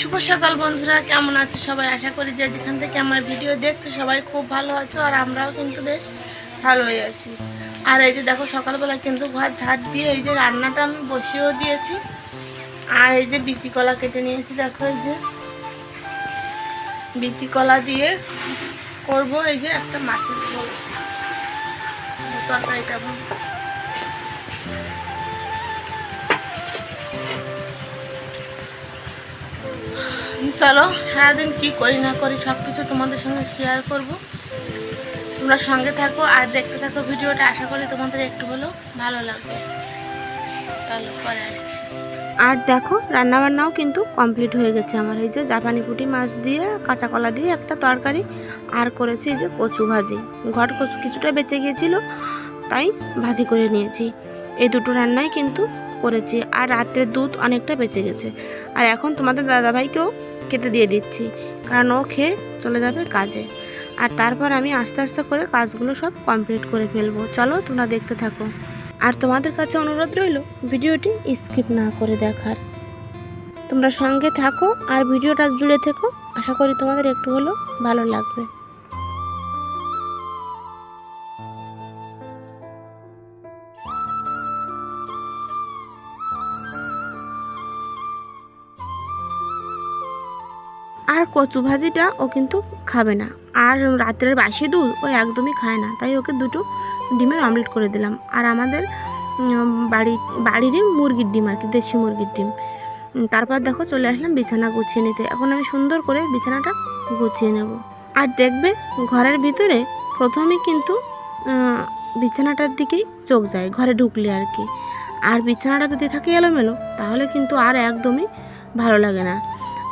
শুভ সকাল বন্ধুরা, কেমন আছো সবাই? আশা করি যে যেখান থেকে আমার ভিডিও দেখছ সবাই খুব ভালো আছো আর আমরাও কিন্তু বেশ ভালোই আছি। আর এই যে দেখো, সকালবেলা কিন্তু ঘর ঝাড় দিয়ে এই যে রান্নাটা আমি বসিয়েও দিয়েছি। আর এই যে বিচি কলা কেটে নিয়েছি, দেখো এই যে। বিচি কলা দিয়ে করব এই যে একটা মাছের তরকারিটা। চলো, সারাদিন কি করি না করি সব কিছু তোমাদের সঙ্গে শেয়ার করব। তোমরা সঙ্গে থাকো আর দেখতে থাকো ভিডিওটা, আশা করি তোমাদের একটু হলেও ভালো লাগবে। চলো, পরে আসছি। আর দেখো, রান্নাবান্নাও কিন্তু কমপ্লিট হয়ে গেছে আমার। এই যে জাপানি পুঁটি মাছ দিয়ে, কাঁচা কলা দিয়ে একটা তরকারি, আর করেছি যে কচু ভাজি। ঘর কচু কিছুটা বেঁচে গিয়েছিল, তাই ভাজি করে নিয়েছি। এই দুটো রান্নাই কিন্তু করেছি আর রাত্রের দুধ অনেকটা বেঁচে গেছে। আর এখন তোমাদের দাদাভাইকেও খেতে দিয়ে দিচ্ছি, কারণ ও খেয়ে চলে যাবে কাজে। আর তারপর আমি আস্তে আস্তে করে কাজগুলো সব কমপ্লিট করে ফেলব। চলো তোমরা দেখতে থাকো। আর তোমাদের কাছে অনুরোধ রইল, ভিডিওটি স্কিপ না করে দেখার। তোমরা সঙ্গে থাকো আর ভিডিওটা জুড়ে থেকো। আশা করি তোমাদের একটু হলেও ভালো লাগবে। আর কচু ভাজিটা ও কিন্তু খাবে না। আর রাত্রের বাসি দুধ ও একদমই খায় না। তাই ওকে দুটো ডিমের অমলেট করে দিলাম। আর আমাদের বাড়ি, বাড়িরই মুরগির ডিম আর কি, দেশি মুরগির ডিম। তারপর দেখো চলে আসলাম বিছানা গুছিয়ে নিতে। এখন আমি সুন্দর করে বিছানাটা গুছিয়ে নেব। আর দেখবে ঘরের ভিতরে প্রথমেই কিন্তু বিছানাটার দিকেই চোখ যায়, ঘরে ঢুকলে আর কি। আর বিছানাটা যদি থাকে এলোমেলো, তাহলে কিন্তু আর একদমই ভালো লাগে না।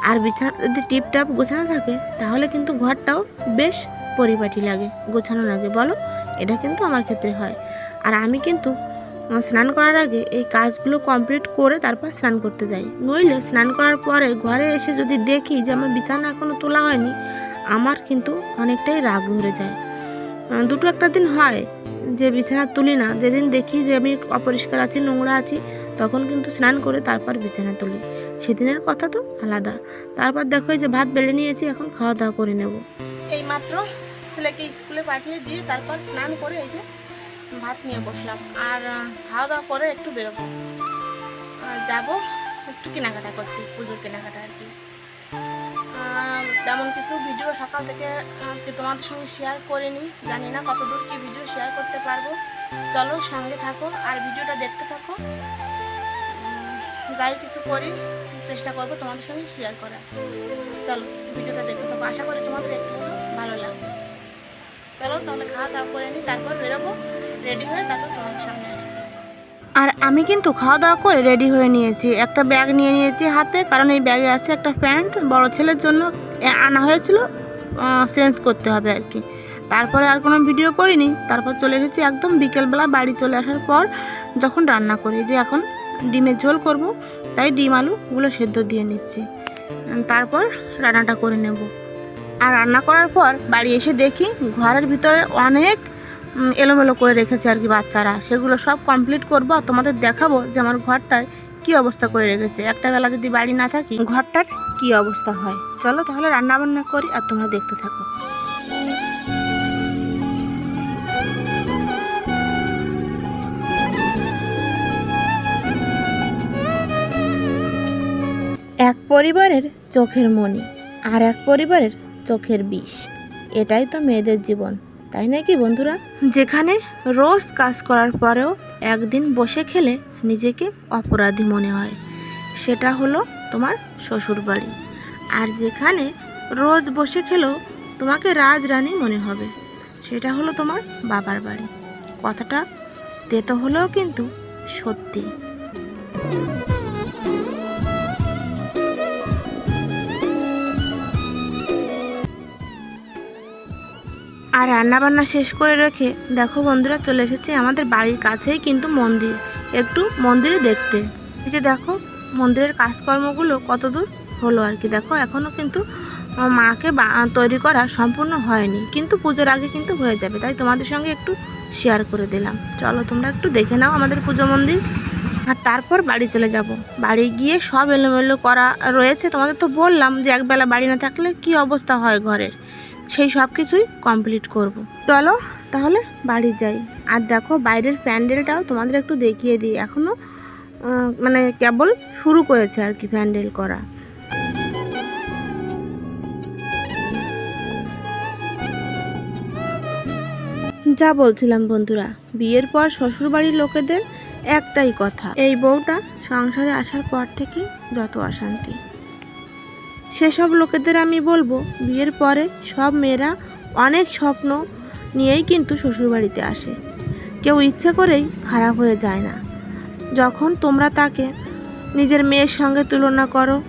আর বিছানা যদি টিপটাপ গোছানো থাকে, তাহলে কিন্তু ঘরটাও বেশ পরিপাটি লাগে, গোছানো লাগে, বলো? এটা কিন্তু আমার ক্ষেত্রে হয়। আর আমি কিন্তু স্নান করার আগে এই কাজগুলো কমপ্লিট করে তারপর স্নান করতে যাই। নইলে স্নান করার পরে ঘরে এসে যদি দেখি যে আমার বিছানা এখনও তোলা হয়নি, আমার কিন্তু অনেকটাই রাগ ধরে যায়। দুটো একটা দিন হয় যে বিছানা তুলি না। যেদিন দেখি যে আমি অপরিষ্কার আছি, নোংরা আছি, তখন কিন্তু স্নান করে তারপর বিছানা তুলি। সেদিনের কথা তো আলাদা। তারপর দেখো যে ভাত বেড়ে নিয়েছি, এখন খাওয়া দাওয়া করে নেব। এই মাত্র ছেলেকে স্কুলে পাঠিয়ে দিয়ে তারপর স্নান করে এই যে ভাত নিয়ে বসলাম। আর খাওয়া দাওয়া করে একটু বেরোবো। যাব একটু কেনাকাটা করতে, পুজোর কেনাকাটা আর কি। তেমন কিছু ভিডিও সকাল থেকে তোমাদের সঙ্গে শেয়ার করিনি। জানি না কতদূর কি ভিডিও শেয়ার করতে পারব। চলো সঙ্গে থাকো, আর ভিডিওটা দেখতে থাকো। যাই কিছু করি, চেষ্টা করব তোমাদের সঙ্গে শেয়ার করার। চলো, ভিডিওটা দেখতে থাকো। আশা করি তোমাদের একটু ভালো লাগবে। চলো, তাহলে খাওয়া দাওয়া করে নিই, তারপর বেরোবো রেডি হয়ে তারপর তোমাদের সামনে আসছি। আর আমি কিন্তু খাওয়া দাওয়া করে রেডি হয়ে নিয়েছি। একটা ব্যাগ নিয়ে নিয়েছি হাতে, কারণ এই ব্যাগে আছে একটা প্যান্ট। বড় ছেলের জন্য আনা হয়েছিল চেঞ্জ করতে হবে আর কি। তারপরে আর কোনো ভিডিও করিনি। তারপর চলে এসেছি একদম বিকেলবেলা বাড়ি চলে আসার পর যখন রান্না করি, যে এখন ডিমের ঝোল করব, তাই ডিম আলুগুলো সেদ্ধ দিয়ে নিচ্ছি। তারপর রান্নাটা করে নেব। আর রান্না করার পর বাড়ি এসে দেখি ঘরের ভিতরে অনেক এলোমেলো করে রেখেছে আর কি বাচ্চারা। সেগুলো সব কমপ্লিট করব আর তোমাদের দেখাবো যে আমার ঘরটায় কি অবস্থা করে রেখেছে। একটা বেলা যদি বাড়ি না থাকি, ঘরটার কি অবস্থা হয়? চলো তাহলে রান্না বান্না করি আর তোমরা দেখতে থাকো। এক পরিবারের চোখের মণি আর এক পরিবারের চোখের বিষ। এটাই তো মেয়েদের জীবন, তাই নাকি বন্ধুরা? যেখানে রোজ কাজ করার পরেও একদিন বসে খেলে নিজেকে অপরাধী মনে হয়। সেটা হলো তোমার শ্বশুর বাড়ি আর যেখানে রোজ বসে খেলেও তোমাকে রাজরানী মনে হবে, সেটা হলো তোমার বাবার বাড়ি। কথাটা তেতো হলেও কিন্তু সত্যি। আর রান্না বান্না শেষ করে রেখে দেখো বন্ধুরা চলে এসেছি আমাদের বাড়ির কাছেই কিন্তু মন্দির। একটু মন্দিরে দেখতে। এই যে দেখো, মন্দিরের কাজকর্মগুলো কত দূর হলো আর কি। দেখো এখনও কিন্তু মাকে তৈরি করা সম্পূর্ণ হয়নি। কিন্তু পুজোর আগে কিন্তু হয়ে যাবে। তাই তোমাদের সঙ্গে একটু শেয়ার করে দিলাম। চলো, তোমরা একটু দেখে নাও আমাদের পুজো মন্দির। আর তারপর বাড়ি চলে যাব। বাড়ি গিয়ে সব এলোমেলো করা রয়েছে। তোমাদের তো বললাম যে একবেলা বাড়ি না থাকলে কি অবস্থা হয় ঘরের? সেই সব কিছুই কমপ্লিট করব। চলো তাহলে বাড়ি যাই। আর দেখো বাইরের প্যান্ডেলটাও তোমাদের একটু দেখিয়ে দিই। এখনও মানে কেবল শুরু করেছে আর কি প্যান্ডেল করা। যা বলছিলাম বন্ধুরা, বিয়ের পর শ্বশুরবাড়ির লোকেদের একটাই কথা, এই বউটা সংসারে আসার পর থেকে যত অশান্তি। সেসব লোকেদের আমি বলব, বিয়ের পরে সব মেয়েরা অনেক স্বপ্ন নিয়েই কিন্তু শ্বশুরবাড়িতে আসে। কেউ ইচ্ছে করেই খারাপ হয়ে যায় না। যখন তোমরা তাকে নিজের মেয়ের সঙ্গে তুলনা করো,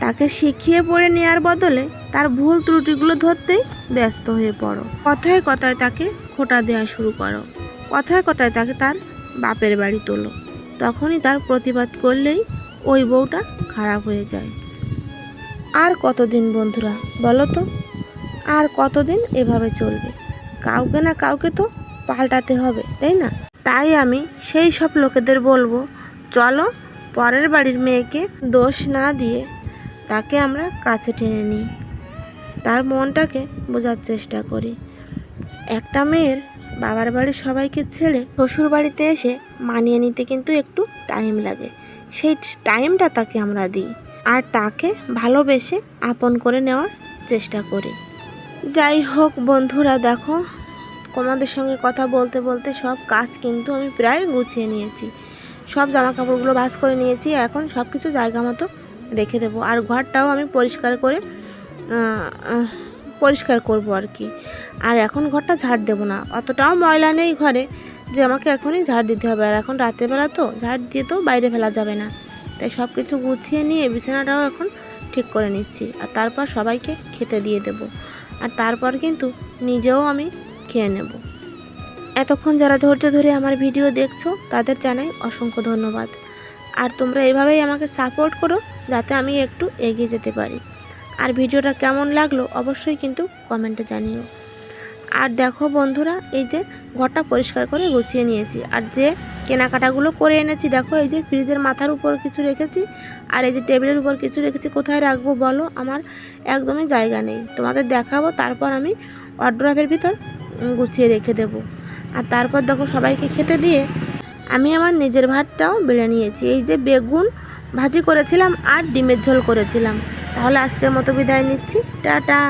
তাকে শিখিয়ে পড়ে নেওয়ার বদলে তার ভুল ত্রুটিগুলো ধরতেই ব্যস্ত হয়ে পড়ো। কথায় কথায় তাকে খোটা দেওয়া শুরু করো। কথায় কথায় তাকে তার বাপের বাড়ি তোলো। তখনই তার প্রতিবাদ করলেই ওই বউটা খারাপ হয়ে যায়। আর কতদিন বন্ধুরা, বলো তো? আর কতদিন এভাবে চলবে? কাউকে না কাউকে তো পাল্টাতে হবে, তাই না? তাই আমি সেই সব লোকেদের বলব, চলো পরের বাড়ির মেয়েকে দোষ না দিয়ে তাকে আমরা কাছে টেনে নিই। তার মনটাকে বোঝার চেষ্টা করি। একটা মেয়ের বাবার বাড়ির সবাইকে ছেড়ে শ্বশুর বাড়িতে এসে মানিয়ে নিতে কিন্তু একটু টাইম লাগে। সেই টাইমটা তাকে আমরা দিই। আর তাকে ভালোবেসে আপন করে নেওয়ার চেষ্টা করি। যাই হোক বন্ধুরা, দেখো, তোমাদের সঙ্গে কথা বলতে বলতে সব কাজ কিন্তু আমি প্রায় গুছিয়ে নিয়েছি। সব জামা কাপড়গুলো ভাস করে নিয়েছি, এখন সব কিছু জায়গা মতো রেখে দেবো। আর ঘরটাও আমি পরিষ্কার করে পরিষ্কার করব আর কি। আর এখন ঘরটা ঝাড় দেবো না। অতটাও ময়লা নেই ঘরে যে আমাকে এখনই ঝাড় দিতে হবে। আর এখন রাতেরবেলা তো ঝাড় দিয়ে তো বাইরে ফেলা যাবে না। তাই সব কিছু গুছিয়ে নিয়ে বিছানাটাও এখন ঠিক করে নিচ্ছি। আর তারপর সবাইকে খেতে দিয়ে দেব। আর তারপর কিন্তু নিজেও আমি খেয়ে নেব। এতক্ষণ যারা ধৈর্য ধরে আমার ভিডিও দেখছ, তাদের জানাই অসংখ্য ধন্যবাদ। আর তোমরা এভাবেই আমাকে সাপোর্ট করো, যাতে আমি একটু এগিয়ে যেতে পারি। আর ভিডিওটা কেমন লাগল, অবশ্যই কিন্তু কমেন্টে জানিও। আর দেখো বন্ধুরা, এই যে ঘরটা পরিষ্কার করে গুছিয়ে নিয়েছি। আর যে কেনাকাটাগুলো করে এনেছি, দেখো এই যে ফ্রিজের মাথার উপর কিছু রেখেছি আর এই যে টেবিলের উপর কিছু রেখেছি, কোথায় রাখব বলো? আমার একদমই জায়গা নেই। তোমাদের দেখাবো, তারপর আমি অড্রফের ভিতর গুছিয়ে রেখে দেবো। আর তারপর দেখো সবাইকে খেতে দিয়ে আমি আমার নিজের ভাতটাও বেড়ে নিয়েছি। এই যে বেগুন ভাজি করেছিলাম আর ডিমের ঝোল করেছিলাম। তাহলে আজকের মতো বিদায় নিচ্ছি। টাটা!